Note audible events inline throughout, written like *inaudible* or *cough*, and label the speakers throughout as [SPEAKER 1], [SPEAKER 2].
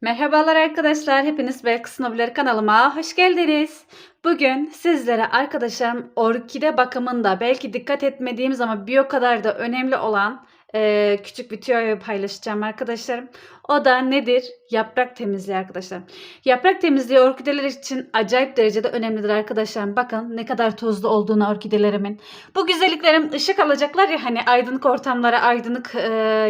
[SPEAKER 1] Merhabalar arkadaşlar. Hepiniz Belkıs Nobileri kanalıma hoş geldiniz. Bugün sizlere arkadaşlarım orkide bakımında belki dikkat etmediğimiz ama bir o kadar da önemli olan eee, küçük bir tüyoyu paylaşacağım arkadaşlarım. O da nedir? Yaprak temizliği arkadaşlar. Yaprak temizliği orkideler için acayip derecede önemlidir arkadaşlarım. Bakın ne kadar tozlu olduğunu orkidelerimin. Bu güzelliklerim ışık alacaklar ya hani aydınlık ortamlara, aydınlık eee,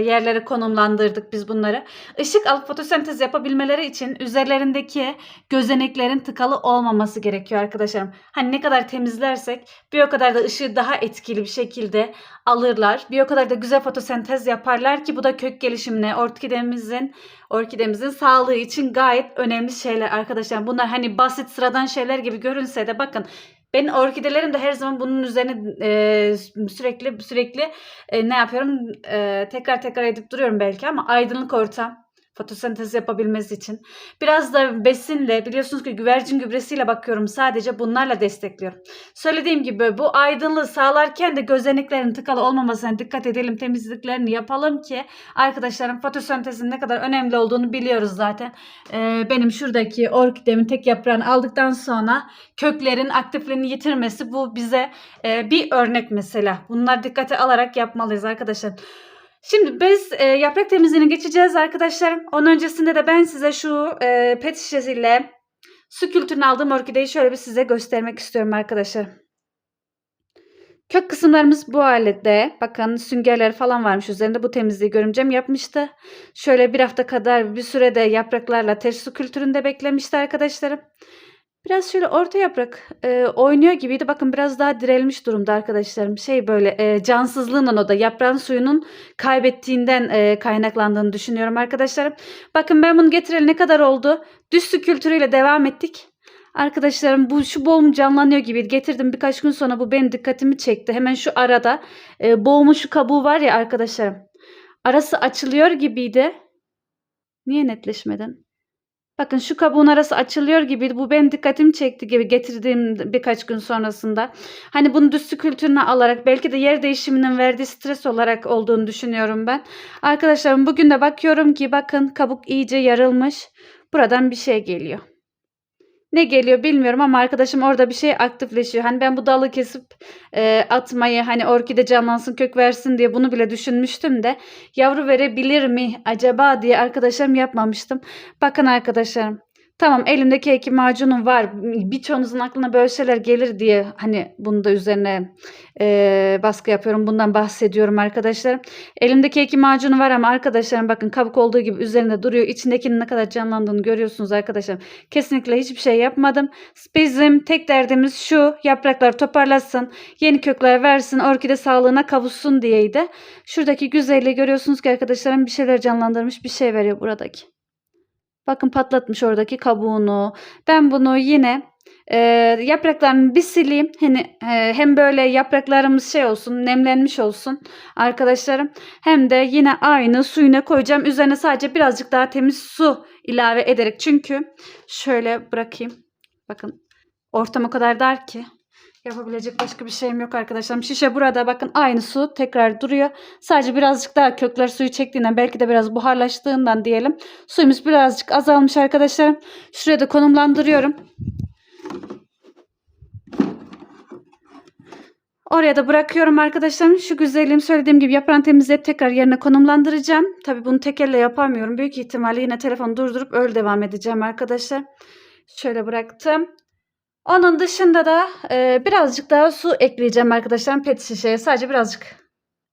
[SPEAKER 1] yerlere konumlandırdık biz bunları. Işık alıp fotosentez yapabilmeleri için üzerlerindeki gözeneklerin tıkalı olmaması gerekiyor arkadaşlarım. Hani ne kadar temizlersek bir o kadar da ışığı daha etkili bir şekilde alırlar. Bir o kadar da güzel fotosentez yaparlar ki bu da kök gelişimine, orkidemizin orkidemizin sağlığı için gayet önemli şeyler arkadaşlar. Bunlar hani basit sıradan şeyler gibi görünse de bakın ben orkidelerim de her zaman bunun üzerine e, sürekli sürekli e, ne yapıyorum? E, tekrar tekrar edip duruyorum belki ama aydınlık ortam fotosentez yapabilmesi için. Biraz da besinle biliyorsunuz ki güvercin gübresiyle bakıyorum sadece bunlarla destekliyorum. Söylediğim gibi bu aydınlığı sağlarken de gözeneklerin tıkalı olmamasına dikkat edelim. Temizliklerini yapalım ki arkadaşlarım fotosentezin ne kadar önemli olduğunu biliyoruz zaten. Ee, benim şuradaki orkidemin tek yaprağını aldıktan sonra köklerin aktifliğini yitirmesi bu bize e, bir örnek mesela. Bunlar dikkate alarak yapmalıyız arkadaşlar. Şimdi biz e, yaprak temizliğine geçeceğiz arkadaşlarım. Onun öncesinde de ben size şu e, pet şişesiyle su kültürünü aldığım orkideyi şöyle bir size göstermek istiyorum arkadaşlar. Kök kısımlarımız bu halde. Bakın süngerler falan varmış üzerinde. Bu temizliği görümcem yapmıştı. Şöyle bir hafta kadar bir sürede yapraklarla ters su kültüründe beklemişti arkadaşlarım. Biraz şöyle orta yaprak e, oynuyor gibiydi. Bakın biraz daha direlmiş durumda arkadaşlarım. Şey böyle e, cansızlığından o da yaprağın suyunun kaybettiğinden e, kaynaklandığını düşünüyorum arkadaşlarım. Bakın ben bunu getireli ne kadar oldu? Düz su kültürüyle devam ettik. Arkadaşlarım bu şu boğum canlanıyor gibi getirdim birkaç gün sonra bu benim dikkatimi çekti. Hemen şu arada e, boğumun şu kabuğu var ya arkadaşlarım. Arası açılıyor gibiydi. Niye netleşmeden? Bakın şu kabuğun arası açılıyor gibi bu benim dikkatimi çekti gibi getirdiğim birkaç gün sonrasında. Hani bunu düstü kültürüne alarak belki de yer değişiminin verdiği stres olarak olduğunu düşünüyorum ben. Arkadaşlarım bugün de bakıyorum ki bakın kabuk iyice yarılmış. Buradan bir şey geliyor. Ne geliyor bilmiyorum ama arkadaşım orada bir şey aktifleşiyor. Hani ben bu dalı kesip e, atmayı hani orkide canlansın kök versin diye bunu bile düşünmüştüm de yavru verebilir mi acaba diye arkadaşlarım yapmamıştım. Bakın arkadaşlarım tamam elimdeki ekim macunum var birçoğunuzun aklına böyle şeyler gelir diye hani bunu da üzerine e, baskı yapıyorum bundan bahsediyorum arkadaşlarım. Elimdeki ekim macunu var ama arkadaşlarım bakın kabuk olduğu gibi üzerinde duruyor. İçindekinin ne kadar canlandığını görüyorsunuz arkadaşlarım. Kesinlikle hiçbir şey yapmadım. Bizim tek derdimiz şu yapraklar toparlasın, yeni kökler versin, orkide sağlığına kavuşsun diyeydi. Şuradaki güzelliği görüyorsunuz ki arkadaşlarım bir şeyler canlandırmış bir şey veriyor buradaki. Bakın patlatmış oradaki kabuğunu. Ben bunu yine e, yapraklarını bir sileyim. Hani e, hem böyle yapraklarımız şey olsun, nemlenmiş olsun arkadaşlarım. Hem de yine aynı suyuna koyacağım. Üzerine sadece birazcık daha temiz su ilave ederek. Çünkü şöyle bırakayım. Bakın ortam o kadar dar ki. Yapabilecek başka bir şeyim yok arkadaşlarım. Şişe burada bakın aynı su tekrar duruyor. Sadece birazcık daha kökler suyu çektiğinden belki de biraz buharlaştığından diyelim. Suyumuz birazcık azalmış arkadaşlarım. Şuraya da konumlandırıyorum. Oraya da bırakıyorum arkadaşlarım. Şu güzelliğim söylediğim gibi yaprağın temizleyip tekrar yerine konumlandıracağım. Tabi bunu tek elle yapamıyorum. Büyük ihtimalle yine telefonu durdurup öyle devam edeceğim arkadaşlar. Şöyle bıraktım. Onun dışında da e, birazcık daha su ekleyeceğim arkadaşlar pet şişeye. Sadece birazcık.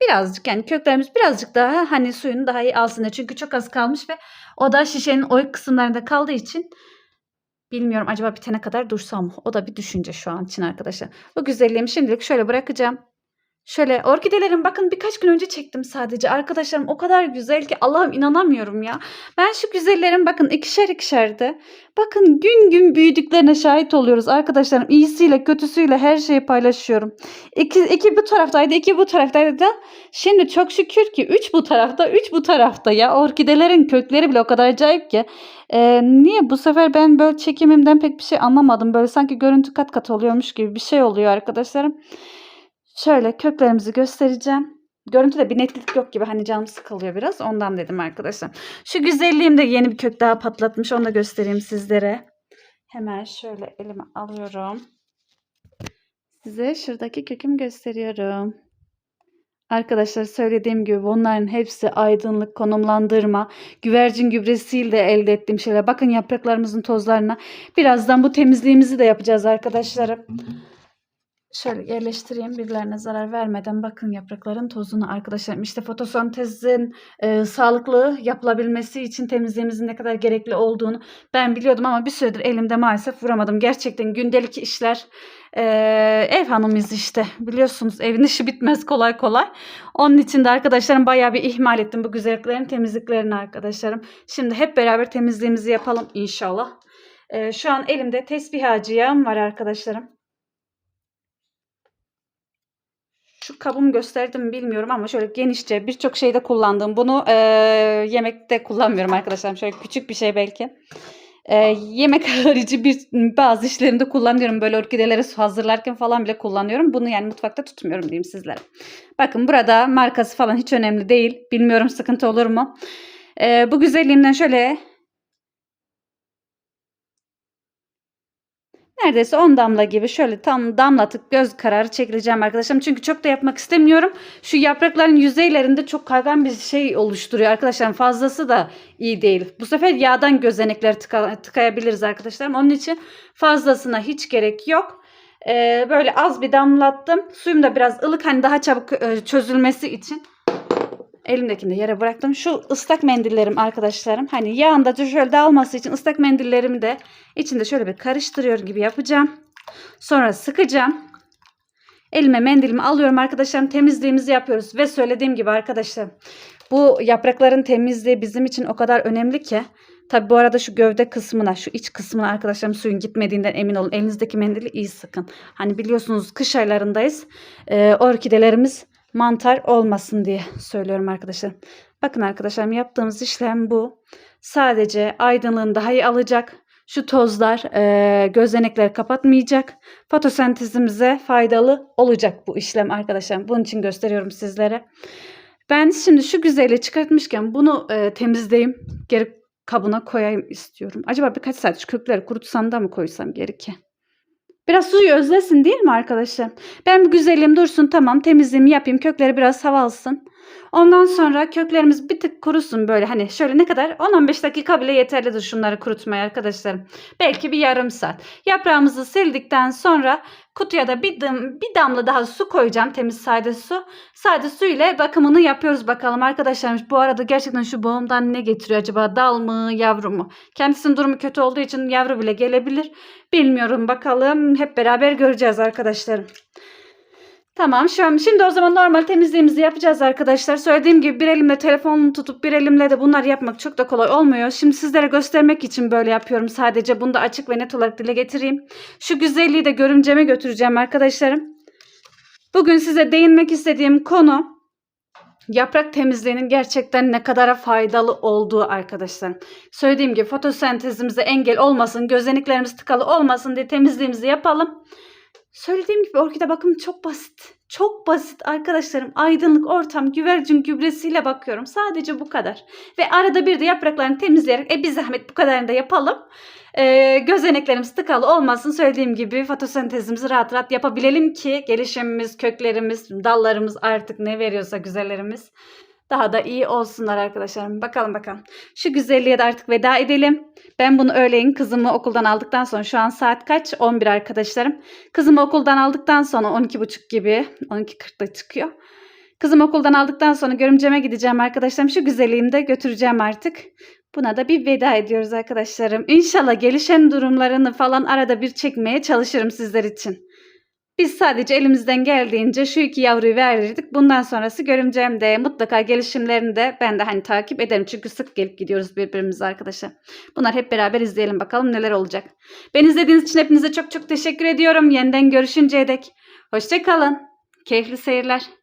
[SPEAKER 1] Birazcık yani köklerimiz birazcık daha hani suyunu daha iyi alsın diye. Çünkü çok az kalmış ve o da şişenin oyuk kısımlarında kaldığı için bilmiyorum acaba bitene kadar dursam mı? O da bir düşünce şu an için arkadaşlar. Bu güzelliğimi şimdilik şöyle bırakacağım. Şöyle orkidelerim bakın birkaç gün önce çektim sadece. Arkadaşlarım o kadar güzel ki Allah'ım inanamıyorum ya. Ben şu güzellerim bakın ikişer ikişerdi. Bakın gün gün büyüdüklerine şahit oluyoruz arkadaşlarım. İyisiyle kötüsüyle her şeyi paylaşıyorum. İki, iki bu taraftaydı iki bu taraftaydı da. Şimdi çok şükür ki üç bu tarafta üç bu tarafta ya. Orkidelerin kökleri bile o kadar acayip ki. Ee, niye bu sefer ben böyle çekimimden pek bir şey anlamadım. Böyle sanki görüntü kat kat oluyormuş gibi bir şey oluyor arkadaşlarım. Şöyle köklerimizi göstereceğim. görüntüde bir netlik yok gibi hani canım sıkılıyor biraz ondan dedim arkadaşlar. Şu güzelliğim de yeni bir kök daha patlatmış onu da göstereyim sizlere. Hemen şöyle elime alıyorum. Size şuradaki kökümü gösteriyorum. Arkadaşlar söylediğim gibi bunların hepsi aydınlık, konumlandırma, güvercin gübresiyle de elde ettiğim şeyler. Bakın yapraklarımızın tozlarına. Birazdan bu temizliğimizi de yapacağız arkadaşlarım. Şöyle yerleştireyim birilerine zarar vermeden bakın yaprakların tozunu arkadaşlarım. İşte fotosentezin e, sağlıklı yapılabilmesi için temizliğimizin ne kadar gerekli olduğunu ben biliyordum ama bir süredir elimde maalesef vuramadım. Gerçekten gündelik işler e, ev hanımıyız işte biliyorsunuz evin işi bitmez kolay kolay. Onun için de arkadaşlarım bayağı bir ihmal ettim bu güzelliklerin temizliklerini arkadaşlarım. Şimdi hep beraber temizliğimizi yapalım inşallah. E, şu an elimde tesbih yağım var arkadaşlarım. Şu kabımı gösterdim mi bilmiyorum ama şöyle genişçe birçok şeyde kullandım. Bunu e, yemekte kullanmıyorum arkadaşlar. Şöyle küçük bir şey belki. E, yemek *laughs* harici bir bazı işlerimde kullanıyorum. Böyle orkideleri su hazırlarken falan bile kullanıyorum. Bunu yani mutfakta tutmuyorum diyeyim sizlere. Bakın burada markası falan hiç önemli değil. Bilmiyorum sıkıntı olur mu? E, bu güzelliğimden şöyle Neredeyse 10 damla gibi şöyle tam damlatıp göz kararı çekileceğim arkadaşlarım. Çünkü çok da yapmak istemiyorum. Şu yaprakların yüzeylerinde çok kaygan bir şey oluşturuyor arkadaşlarım. Fazlası da iyi değil. Bu sefer yağdan gözenekleri tıka, tıkayabiliriz arkadaşlarım. Onun için fazlasına hiç gerek yok. Ee, böyle az bir damlattım. Suyum da biraz ılık hani daha çabuk e, çözülmesi için. Elimdekini de yere bıraktım. Şu ıslak mendillerim arkadaşlarım. Hani yağında da şöyle dağılması için ıslak mendillerimi de içinde şöyle bir karıştırıyor gibi yapacağım. Sonra sıkacağım. Elime mendilimi alıyorum arkadaşlarım. Temizliğimizi yapıyoruz. Ve söylediğim gibi arkadaşlar bu yaprakların temizliği bizim için o kadar önemli ki. Tabi bu arada şu gövde kısmına, şu iç kısmına arkadaşlarım suyun gitmediğinden emin olun. Elinizdeki mendili iyi sıkın. Hani biliyorsunuz kış aylarındayız. Ee, orkidelerimiz mantar olmasın diye söylüyorum arkadaşlar. Bakın arkadaşlarım yaptığımız işlem bu. Sadece aydınlığını daha iyi alacak. Şu tozlar e, gözenekleri kapatmayacak. Fotosentezimize faydalı olacak bu işlem arkadaşlar. Bunun için gösteriyorum sizlere. Ben şimdi şu güzelliği çıkartmışken bunu e, temizleyeyim. Geri kabına koyayım istiyorum. Acaba birkaç saat kökleri kurutsam da mı koysam geri ki? Biraz suyu özlesin değil mi arkadaşlar? Ben bu güzelliğim dursun tamam temizliğimi yapayım. Kökleri biraz hava alsın. Ondan sonra köklerimiz bir tık kurusun böyle hani şöyle ne kadar 10-15 dakika bile yeterlidir şunları kurutmaya arkadaşlarım. Belki bir yarım saat. Yaprağımızı sildikten sonra kutuya da bir, dım, bir damla daha su koyacağım temiz sade su. Sade su ile bakımını yapıyoruz bakalım arkadaşlar. Bu arada gerçekten şu boğumdan ne getiriyor acaba dal mı yavru mu? Kendisinin durumu kötü olduğu için yavru bile gelebilir. Bilmiyorum bakalım hep beraber göreceğiz arkadaşlarım. Tamam şimdi o zaman normal temizliğimizi yapacağız arkadaşlar. Söylediğim gibi bir elimle telefonumu tutup bir elimle de bunları yapmak çok da kolay olmuyor. Şimdi sizlere göstermek için böyle yapıyorum sadece. Bunu da açık ve net olarak dile getireyim. Şu güzelliği de görümceme götüreceğim arkadaşlarım. Bugün size değinmek istediğim konu yaprak temizliğinin gerçekten ne kadar faydalı olduğu arkadaşlar. Söylediğim gibi fotosentezimize engel olmasın, gözeneklerimiz tıkalı olmasın diye temizliğimizi yapalım. Söylediğim gibi orkide bakım çok basit. Çok basit arkadaşlarım. Aydınlık ortam, güvercin gübresiyle bakıyorum. Sadece bu kadar. Ve arada bir de yapraklarını temizleyerek e bir zahmet bu kadarını da yapalım. E, gözeneklerimiz tıkalı olmasın. Söylediğim gibi fotosentezimizi rahat rahat yapabilelim ki gelişimimiz, köklerimiz, dallarımız artık ne veriyorsa güzellerimiz daha da iyi olsunlar arkadaşlarım. Bakalım bakalım. Şu güzelliğe de artık veda edelim. Ben bunu öğleyin kızımı okuldan aldıktan sonra şu an saat kaç? 11 arkadaşlarım. Kızımı okuldan aldıktan sonra 12.30 gibi 12.40'da çıkıyor. Kızım okuldan aldıktan sonra görümceme gideceğim arkadaşlarım. Şu güzelliğimi de götüreceğim artık. Buna da bir veda ediyoruz arkadaşlarım. İnşallah gelişen durumlarını falan arada bir çekmeye çalışırım sizler için. Biz sadece elimizden geldiğince şu iki yavruyu verirdik. Bundan sonrası görümcem de mutlaka gelişimlerini de ben de hani takip ederim. Çünkü sık gelip gidiyoruz birbirimize arkadaşlar. Bunlar hep beraber izleyelim bakalım neler olacak. Ben izlediğiniz için hepinize çok çok teşekkür ediyorum. Yeniden görüşünceye dek. Hoşçakalın. Keyifli seyirler.